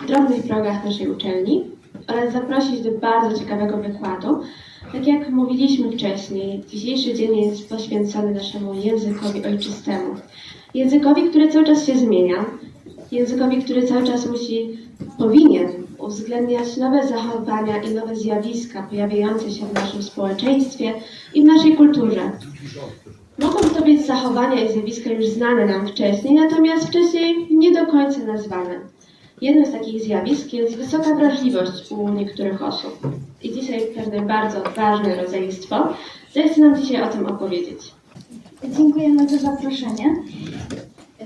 w drobnych progach naszej uczelni oraz zaprosić do bardzo ciekawego wykładu. Tak jak mówiliśmy wcześniej, dzisiejszy dzień jest poświęcony naszemu językowi ojczystemu. Językowi, który cały czas się zmienia, językowi, który cały czas musi, powinien uwzględniać nowe zachowania i nowe zjawiska pojawiające się w naszym społeczeństwie i w naszej kulturze. Mogą to być zachowania i zjawiska już znane nam wcześniej, natomiast wcześniej nie do końca nazwane. Jednym z takich zjawisk jest wysoka wrażliwość u niektórych osób. I dzisiaj pewne bardzo ważne rodzeństwo zechce nam dzisiaj o tym opowiedzieć. Dziękujemy za zaproszenie.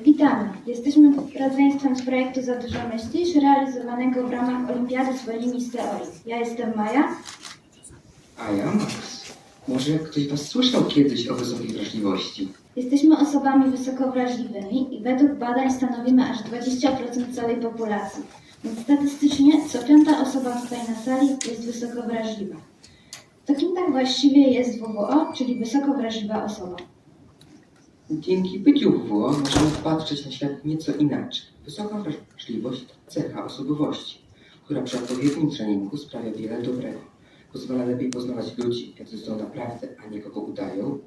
Witamy. Jesteśmy rodzeństwem z projektu Za dużo myślisz, realizowanego w ramach Olimpiady Zwolnij z teorii. Ja jestem Maja. A ja Max. Może ktoś was słyszał kiedyś o wysokiej wrażliwości? Jesteśmy osobami wysoko wrażliwymi i według badań stanowimy aż 20% całej populacji. Więc statystycznie co piąta osoba tutaj na sali jest wysoko wrażliwa. To kim tak właściwie jest WWO, czyli wysoko wrażliwa osoba? Dzięki byciu WWO możemy patrzeć na świat nieco inaczej. Wysoka wrażliwość to cecha osobowości, która przy odpowiednim treningu sprawia wiele dobrego. Pozwala lepiej poznawać ludzi, jacy są naprawdę, a nie kogo udają,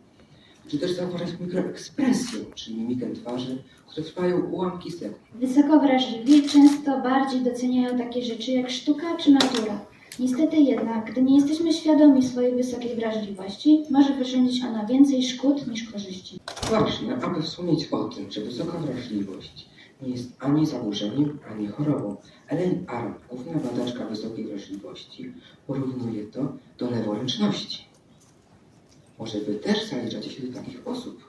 czy też zauważać mikroekspresję, czyli mimikę twarzy, które trwają ułamki sekund. Wysoko wrażliwi często bardziej doceniają takie rzeczy jak sztuka czy natura. Niestety jednak, gdy nie jesteśmy świadomi swojej wysokiej wrażliwości, może wyrządzić ona więcej szkód niż korzyści. Ważne, aby wspomnieć o tym, że wysoka wrażliwość nie jest ani zaburzeniem, ani chorobą. Ellen Aron, główna badaczka wysokiej wrażliwości, porównuje to do leworęczności. Może wy też zaliczacie się do takich osób?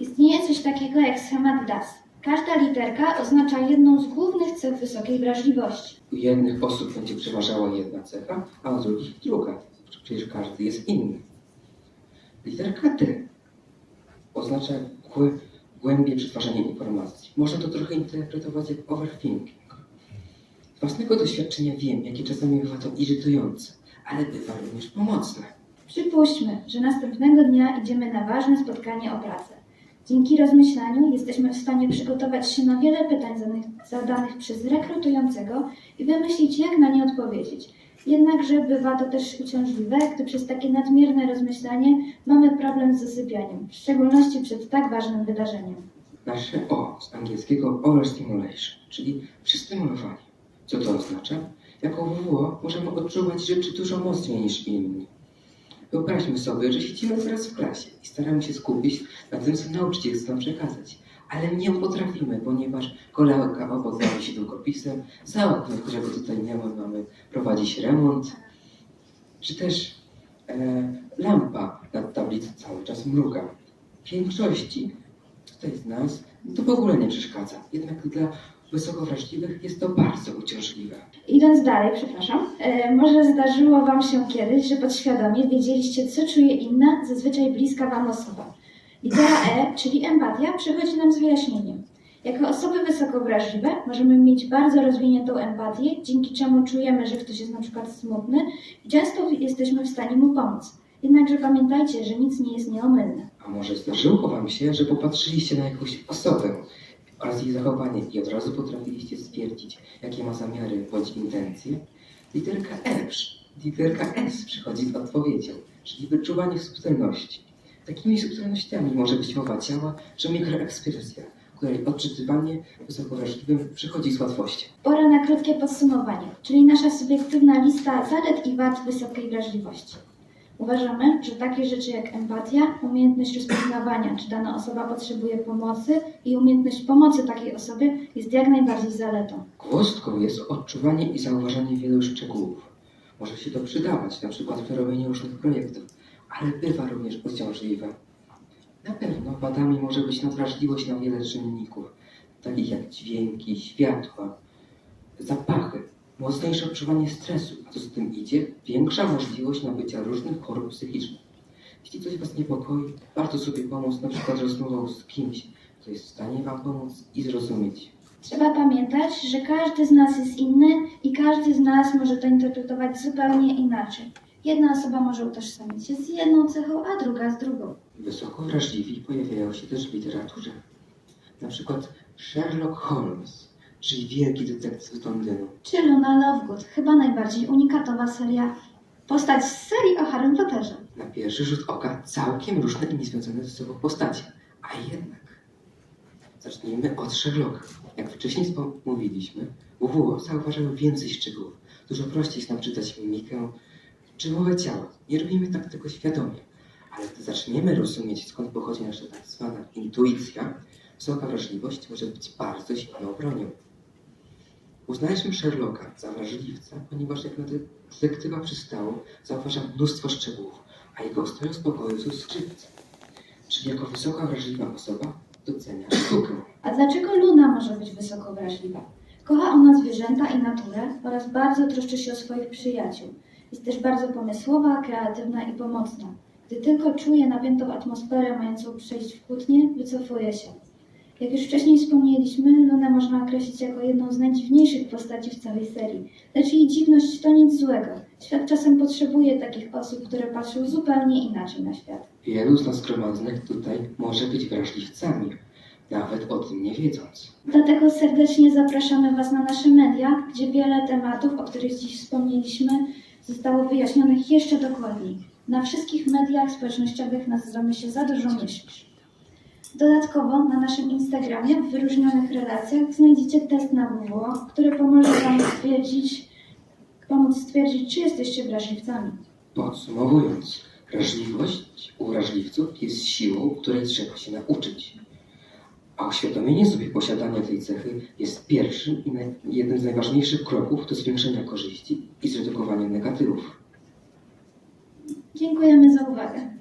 Istnieje coś takiego jak schemat DAS. Każda literka oznacza jedną z głównych cech wysokiej wrażliwości. U jednych osób będzie przeważała jedna cecha, a u drugich druga. Przecież każdy jest inny. Literka D oznacza głę- głębie przetwarzania informacji. Można to trochę interpretować jak overthinking. Z własnego doświadczenia wiem, jakie czasami bywa to irytujące, ale bywa również pomocne. Przypuśćmy, że następnego dnia idziemy na ważne spotkanie o pracę. Dzięki rozmyślaniu jesteśmy w stanie przygotować się na wiele pytań zadanych przez rekrutującego i wymyślić, jak na nie odpowiedzieć. Jednakże bywa to też uciążliwe, gdy przez takie nadmierne rozmyślanie mamy problem z zasypianiem, w szczególności przed tak ważnym wydarzeniem. Nasze O z angielskiego overstimulation, czyli przystymulowanie. Co to oznacza? Jako WWO możemy odczuwać rzeczy dużo mocniej niż inni. Wyobraźmy sobie, że siedzimy teraz w klasie i staramy się skupić na tym, co nauczyciel chce nam przekazać. Ale nie potrafimy, ponieważ kolega obok bawi się długopisem, za oknem, którego tutaj nie ma, mamy prowadzić remont, czy też e, lampa nad tablicą cały czas mruga. W większości tutaj z nas to w ogóle nie przeszkadza. Jednak dla wysoko wrażliwych jest to bardzo uciążliwe. Idąc dalej, przepraszam, e, może zdarzyło Wam się kiedyś, że podświadomie wiedzieliście, co czuje inna, zazwyczaj bliska Wam osoba. Litera E, czyli empatia, przychodzi nam z wyjaśnieniem. Jako osoby wysoko wrażliwe możemy mieć bardzo rozwiniętą empatię, dzięki czemu czujemy, że ktoś jest na przykład smutny i często jesteśmy w stanie mu pomóc. Jednakże pamiętajcie, że nic nie jest nieomylne. A może zdarzyło Wam się, że popatrzyliście na jakąś osobę oraz jej zachowanie i od razu potrafiliście stwierdzić, jakie ma zamiary bądź intencje? Literka E, literka S przychodzi z odpowiedzią, czyli wyczuwanie subtelności. Takimi subtelnościami może być mowa ciała czy mikroekspresja, której odczytywanie wysoko wrażliwym przychodzi z łatwością. Pora na krótkie podsumowanie, czyli nasza subiektywna lista zalet i wad wysokiej wrażliwości. Uważamy, że takie rzeczy jak empatia, umiejętność rozpoznawania, czy dana osoba potrzebuje pomocy i umiejętność pomocy takiej osobie jest jak najbardziej zaletą. Gwozdką jest odczuwanie i zauważanie wielu szczegółów. Może się to przydawać, na przykład w robieniu różnych projektów, ale bywa również uciążliwe. Na pewno wadami może być nadwrażliwość na wiele czynników, takich jak dźwięki, światła, zapachy, mocniejsze odczuwanie stresu, a co z tym idzie, większa możliwość nabycia różnych chorób psychicznych. Jeśli coś Was niepokoi, warto sobie pomóc na przykład rozmową z kimś, kto jest w stanie Wam pomóc i zrozumieć. Trzeba pamiętać, że każdy z nas jest inny i każdy z nas może to interpretować zupełnie inaczej. Jedna osoba może utożsamić się z jedną cechą, a druga z drugą. Wysoko wrażliwi pojawiają się też w literaturze. Na przykład Sherlock Holmes, czyli wielki detektyw z Londynu, Czy Luna Lovegood, chyba najbardziej unikatowa seria, postać z serii o Harrym Potterze. Na pierwszy rzut oka całkiem różne i niezwiązane ze sobą postacie. A jednak. Zacznijmy od Sherlocka. Jak wcześniej mówiliśmy, WWO zauważały więcej szczegółów. Dużo prościej jest nam czytać mimikę czy mowę ciała. Nie robimy tak tego świadomie. Ale gdy zaczniemy rozumieć, skąd pochodzi nasza tak zwana intuicja, wysoka wrażliwość może być bardzo silną bronią. Uznaliśmy Sherlocka za wrażliwca, ponieważ jak na detektywa przystało, zauważa mnóstwo szczegółów, a jego stroju spokoju są skrzypce. Czyli jako wysoka wrażliwa osoba docenia sztukę. A dlaczego Luna może być wysoko wrażliwa? Kocha ona zwierzęta i naturę oraz bardzo troszczy się o swoich przyjaciół. Jest też bardzo pomysłowa, kreatywna i pomocna. Gdy tylko czuje napiętą atmosferę mającą przejść w kłótnię, wycofuje się. Jak już wcześniej wspomnieliśmy, Lunę można określić jako jedną z najdziwniejszych postaci w całej serii. Lecz jej dziwność to nic złego. Świat czasem potrzebuje takich osób, które patrzą zupełnie inaczej na świat. Wielu z nas gromadnych tutaj może być wrażliwcami, nawet o tym nie wiedząc. Dlatego serdecznie zapraszamy Was na nasze media, gdzie wiele tematów, o których dziś wspomnieliśmy, zostało wyjaśnionych jeszcze dokładniej. Na wszystkich mediach społecznościowych nazywamy się Za Dużą Myśl. Dodatkowo na naszym Instagramie w wyróżnionych relacjach znajdziecie test na WWO, który pomoże Wam stwierdzić, pomóc stwierdzić, czy jesteście wrażliwcami. Podsumowując, wrażliwość u wrażliwców jest siłą, której trzeba się nauczyć. A uświadomienie sobie posiadania tej cechy jest pierwszym i jednym z najważniejszych kroków do zwiększenia korzyści i zredukowania negatywów. Dziękujemy za uwagę.